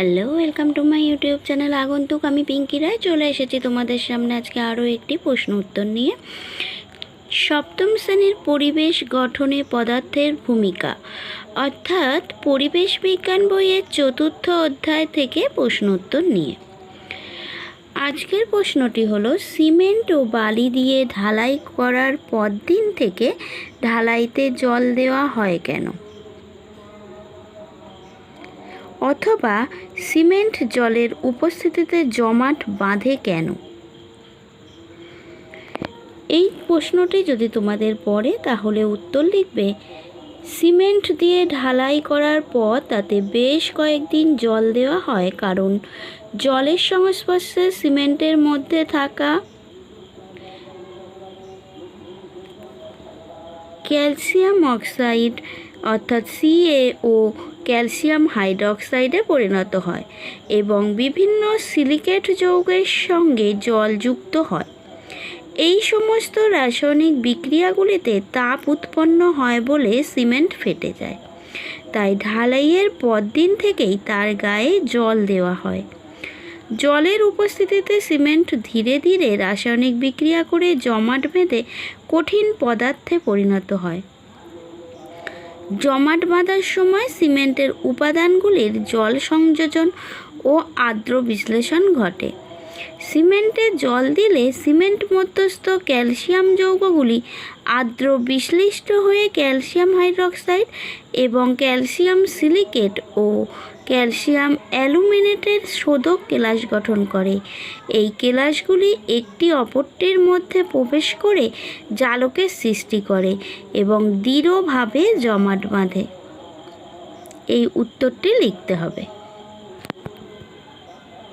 Hello welcome to my YouTube channel আগন্তুক আমি পিঙ্কি রায়, চলে এসেছি তোমাদের সামনে আজকে আরও একটি প্রশ্ন উত্তর নিয়ে। সপ্তম শ্রেণির পরিবেশ গঠনে পদার্থের ভূমিকা। অর্থাৎ পরিবেশ বিজ্ঞান বইয়ের চতুর্থ অধ্যায় থেকে প্রশ্ন উত্তর নিয়ে। আজকের প্রশ্নটি হলো, সিমেন্ট ও বালি দিয়ে ঢালাই করার পরদিন থেকে ঢালাইতে জল দেওয়া হয় কেন? অথবা সিমেন্ট জলের উপস্থিতিতে জমাট বাঁধে কেন? এই প্রশ্নটি যদি তোমাদের পড়ে, তাহলে উত্তর লিখবে, সিমেন্ট দিয়ে ঢালাই করার পর তাতে বেশ কয়েকদিন জল দেওয়া হয়, কারণ জলের সংস্পর্শে সিমেন্টের মধ্যে থাকা ক্যালসিয়াম অক্সাইড অর্থাৎ সিএও ক্যালসিয়াম হাইড্রক্সাইডে পরিণত হয় এবং বিভিন্ন সিলিকেট যৌগের সঙ্গে জল যুক্ত হয়। এই সমস্ত রাসায়নিক বিক্রিয়াগুলিতে তাপ উৎপন্ন হয় বলে সিমেন্ট ফেটে যায়। তাই ঢালাইয়ের পরদিন থেকেই তার গায়ে জল দেওয়া হয়। জলের উপস্থিতিতে সিমেন্ট ধীরে ধীরে রাসায়নিক বিক্রিয়া করে জমাট বেঁধে কঠিন পদার্থে পরিণত হয়। জমাট বাঁধার সময় সিমেন্টের উপাদানগুলির জল সংযোজন ও আর্দ্র বিশ্লেষণ ঘটে। সিমেন্টে জল দিলে সিমেন্ট মধ্যস্থ ক্যালসিয়াম যৌগগুলি আর্দ্র বিশ্লিষ্ট হয়ে ক্যালসিয়াম হাইড্রক্সাইড এবং ক্যালসিয়াম সিলিকেট ও ক্যালসিয়াম অ্যালুমিনেটের শোধক কেলাস গঠন করে। এই কেলাসগুলি একটি অপরটির মধ্যে প্রবেশ করে জালকের সৃষ্টি করে এবং দৃঢ়ভাবে জমাট বাঁধে। এই উত্তরটি লিখতে হবে।